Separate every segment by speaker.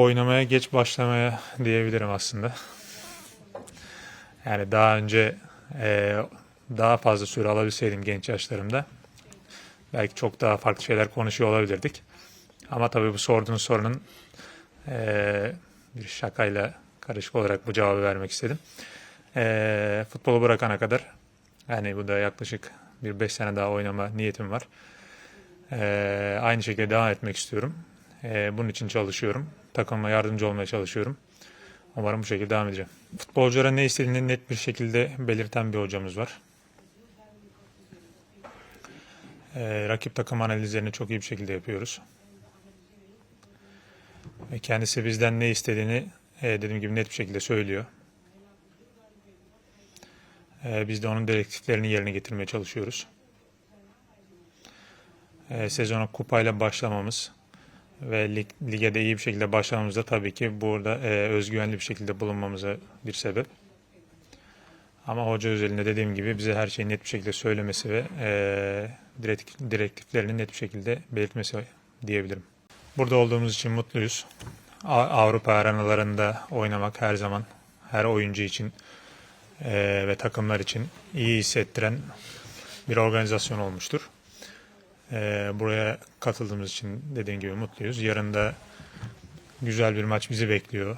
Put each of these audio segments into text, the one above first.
Speaker 1: oynamaya geç başlamaya diyebilirim aslında. Yani daha önce e, daha fazla süre alabilseydim genç yaşlarımda belki çok daha farklı şeyler konuşuyor olabilirdik. Ama tabii bu sorduğun sorunun e, bir şakayla karışık olarak bu cevabı vermek istedim. E, futbolu bırakana kadar yani bu da yaklaşık bir 5 sene daha oynama niyetim var. E, aynı şekilde devam etmek istiyorum. E, bunun için çalışıyorum. Takıma yardımcı olmaya çalışıyorum. Umarım bu şekilde devam edeceğim. Futbolculara ne istediğini net bir şekilde belirten bir hocamız var. Ee, rakip takım analizlerini çok iyi bir şekilde yapıyoruz. Ve kendisi bizden ne istediğini e, dediğim gibi net bir şekilde söylüyor. Ee, biz de onun direktiflerini yerine getirmeye çalışıyoruz. Ee, sezona kupayla başlamamız ve lig, lige de iyi bir şekilde başlamamız da tabii ki burada e, özgüvenli bir şekilde bulunmamıza bir sebep. Ama hoca özelinde dediğim gibi bize her şeyi net bir şekilde söylemesi ve e, direkt- direktiflerini net bir şekilde belirtmesi diyebilirim. Burada olduğumuz için mutluyuz. Avrupa arenalarında oynamak her zaman her oyuncu için e, ve takımlar için iyi hissettiren bir organizasyon olmuştur. E, buraya katıldığımız için dediğim gibi mutluyuz. Yarın da güzel bir maç bizi bekliyor.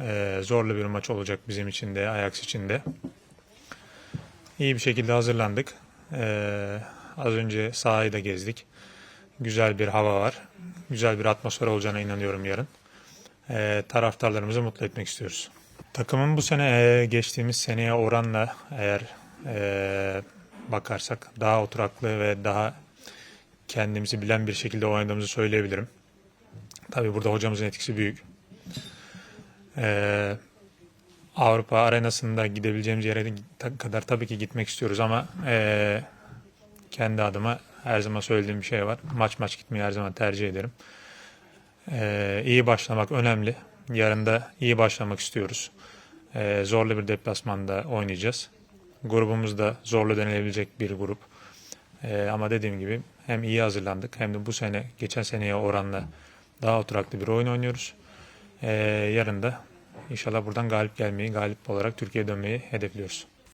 Speaker 1: E, zorlu bir maç olacak bizim için de, Ajax için de. İyi bir şekilde hazırlandık. E, az önce sahayı da gezdik. Güzel bir hava var. Güzel bir atmosfer olacağına inanıyorum yarın. E, taraftarlarımızı mutlu etmek istiyoruz. Takımın bu sene e, geçtiğimiz seneye oranla eğer e, bakarsak daha oturaklı ve daha kendimizi bilen bir şekilde oynadığımızı söyleyebilirim. Tabii burada hocamızın etkisi büyük. Ee, Avrupa arenasında gidebileceğimiz yere kadar tabii ki gitmek istiyoruz ama ee, kendi adıma her zaman söylediğim bir şey var. Maç maç gitmeyi her zaman tercih ederim. Ee, iyi başlamak önemli. Yarın da iyi başlamak istiyoruz. Ee, zorlu bir deplasmanda oynayacağız. Grubumuz da zorlu denilebilecek bir grup. Ee, ama dediğim gibi hem iyi hazırlandık hem de bu sene geçen seneye oranla daha oturaklı bir oyun oynuyoruz. Ee, yarın da inşallah buradan galip gelmeyi, galip olarak Türkiye'ye dönmeyi hedefliyoruz.